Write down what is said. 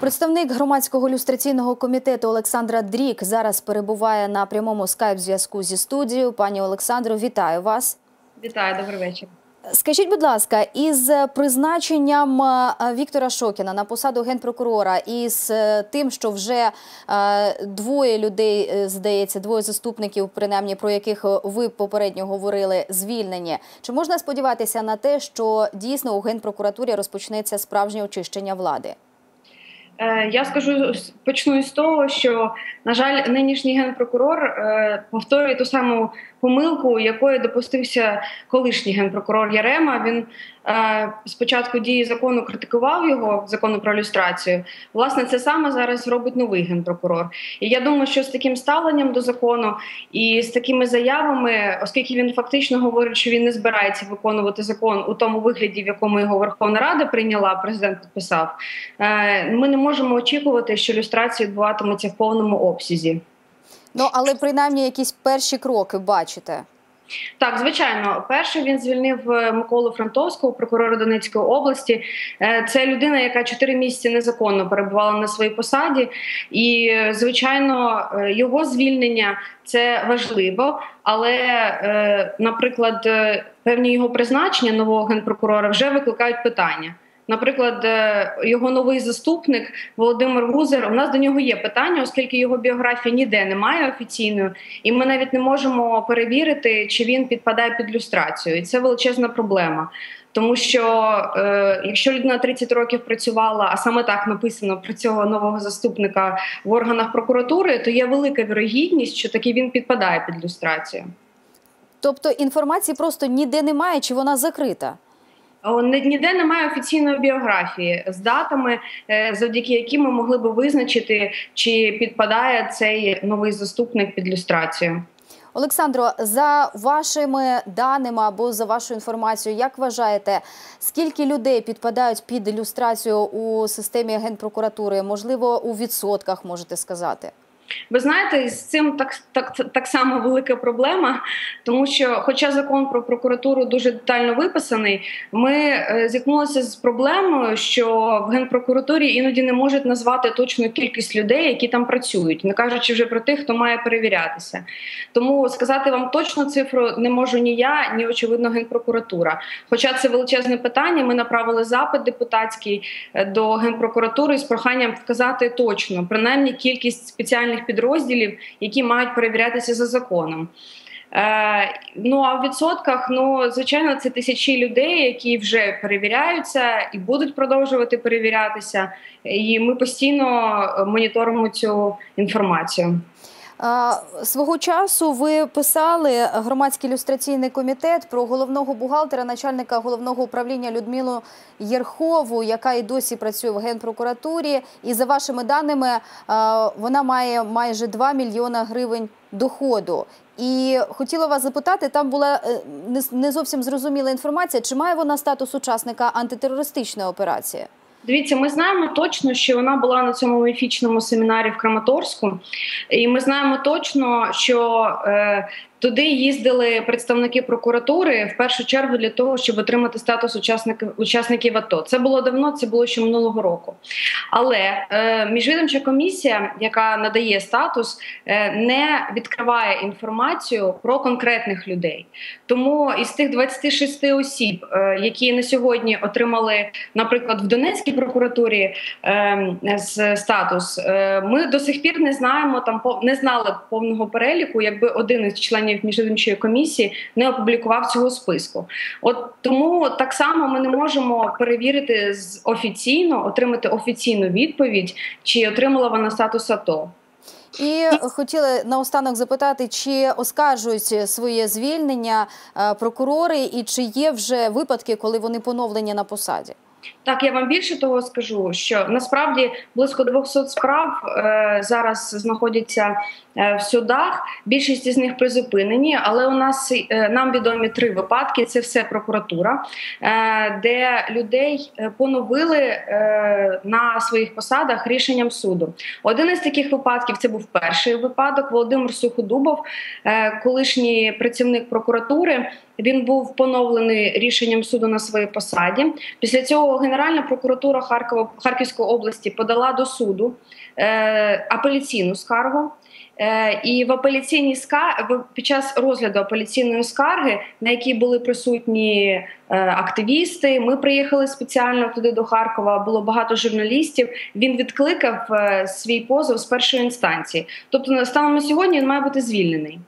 Представник громадського люстраційного комітету Олександра Дрік зараз перебуває на прямому скайп-зв'язку зі студією. Пані Олександро, вітаю вас. Вітаю, добрий вечір. Скажіть, будь ласка, із призначенням е, Віктора Шокіна на посаду генпрокурора, і з е, тим, що вже е, двоє людей, здається, двоє заступників, принаймні про яких ви попередньо говорили, звільнені, чи можна сподіватися на те, що дійсно у генпрокуратурі розпочнеться справжнє очищення влади? Е, я скажу почну із того, що на жаль, нинішній генпрокурор е, повторює ту саму помилку, якої допустився колишній генпрокурор Ярема. Він е, спочатку дії закону критикував його закону про люстрацію. Власне, це саме зараз робить новий генпрокурор. І я думаю, що з таким ставленням до закону і з такими заявами, оскільки він фактично говорить, що він не збирається виконувати закон у тому вигляді, в якому його Верховна Рада прийняла, президент підписав. Ми не можемо очікувати, що люстрація відбуватиметься в повному обсязі. Ну але принаймні якісь перші кроки бачите. Так, звичайно, перший він звільнив е, Миколу Фронтовського, прокурора Донецької області. Е, це людина, яка чотири місяці незаконно перебувала на своїй посаді, і е, звичайно, його звільнення це важливо. Але, наприклад, певні його призначення нового генпрокурора вже викликають питання. Наприклад, е, його новий заступник Володимир Гузер. У нас до нього є питання, оскільки його біографія ніде немає офіційною, і ми навіть не можемо перевірити, чи він підпадає під люстрацію, і це величезна проблема. Тому що е, якщо людина 30 років працювала, а саме так написано про цього нового заступника в органах прокуратури, то є велика вірогідність, що таки він підпадає під люстрацію. Тобто інформації просто ніде немає, чи вона закрита? Ніде немає офіційної біографії з датами, е, завдяки яким ми могли би визначити, чи підпадає цей новий заступник під люстрацію. Олександро, за вашими даними або за вашою інформацією, як вважаєте, скільки людей підпадають під ілюстрацію у системі генпрокуратури? Можливо, у відсотках можете сказати? Ви знаєте, з цим так так так само велика проблема, тому що, хоча закон про прокуратуру дуже детально виписаний, ми е, зіткнулися з проблемою, що в генпрокуратурі іноді не можуть назвати точну кількість людей, які там працюють, не кажучи вже про тих, хто має перевірятися. Тому сказати вам точну цифру не можу ні я, ні очевидно, генпрокуратура. Хоча це величезне питання, ми направили запит депутатський е, до генпрокуратури з проханням вказати точно принаймні кількість спеціальних спеціальних підрозділів, які мають перевірятися за законом. Е, Ну а в відсотках, ну звичайно, це тисячі людей, які вже перевіряються і будуть продовжувати перевірятися. І ми постійно моніторимо цю інформацію. Свого часу ви писали громадський ілюстраційний комітет про головного бухгалтера, начальника головного управління Людмилу Єрхову, яка і досі працює в генпрокуратурі. І за вашими даними вона має майже 2 мільйона гривень доходу. І хотіла вас запитати, там була е, не зовсім зрозуміла інформація, чи має вона статус учасника антитерористичної операції. Дивіться, ми знаємо точно, що вона була на цьому міфічному семінарі в Краматорську, і ми знаємо точно, що е, Туди їздили представники прокуратури в першу чергу для того, щоб отримати статус учасників учасників АТО. Це було давно, це було ще минулого року. Але е, міжвідомча комісія, яка надає статус, е, не відкриває інформацію про конкретних людей. Тому із тих 26 осіб, е, які на сьогодні отримали, наприклад, в Донецькій прокуратурі е, статус, е, ми до сих пір не знаємо там не знали повного переліку, якби один із членів членів міжвідомчої комісії не опублікував цього списку. От тому так само ми не можемо перевірити з офіційно, отримати офіційну відповідь, чи отримала вона статус АТО. І хотіли наостанок запитати, чи оскаржують своє звільнення е, прокурори, і чи є вже випадки, коли вони поновлені на посаді. Так, я вам більше того скажу, що насправді близько 200 справ е, зараз знаходяться е, в судах. Більшість із них призупинені, але у нас е, нам відомі три випадки: це все прокуратура, е, де людей е, поновили е, на своїх посадах рішенням суду. Один із таких випадків це був перший випадок. Володимир Суходубов, е, колишній працівник прокуратури. Він був поновлений рішенням суду на своїй посаді. Після цього Генеральна прокуратура Харкова Харківської області подала до суду е, апеляційну скаргу. Е, І в апеляційній скаргі під час розгляду апеляційної скарги, на якій були присутні е, активісти, ми приїхали спеціально туди до Харкова. Було багато журналістів. Він відкликав е, свій позов з першої інстанції. Тобто, станом на сьогодні він має бути звільнений.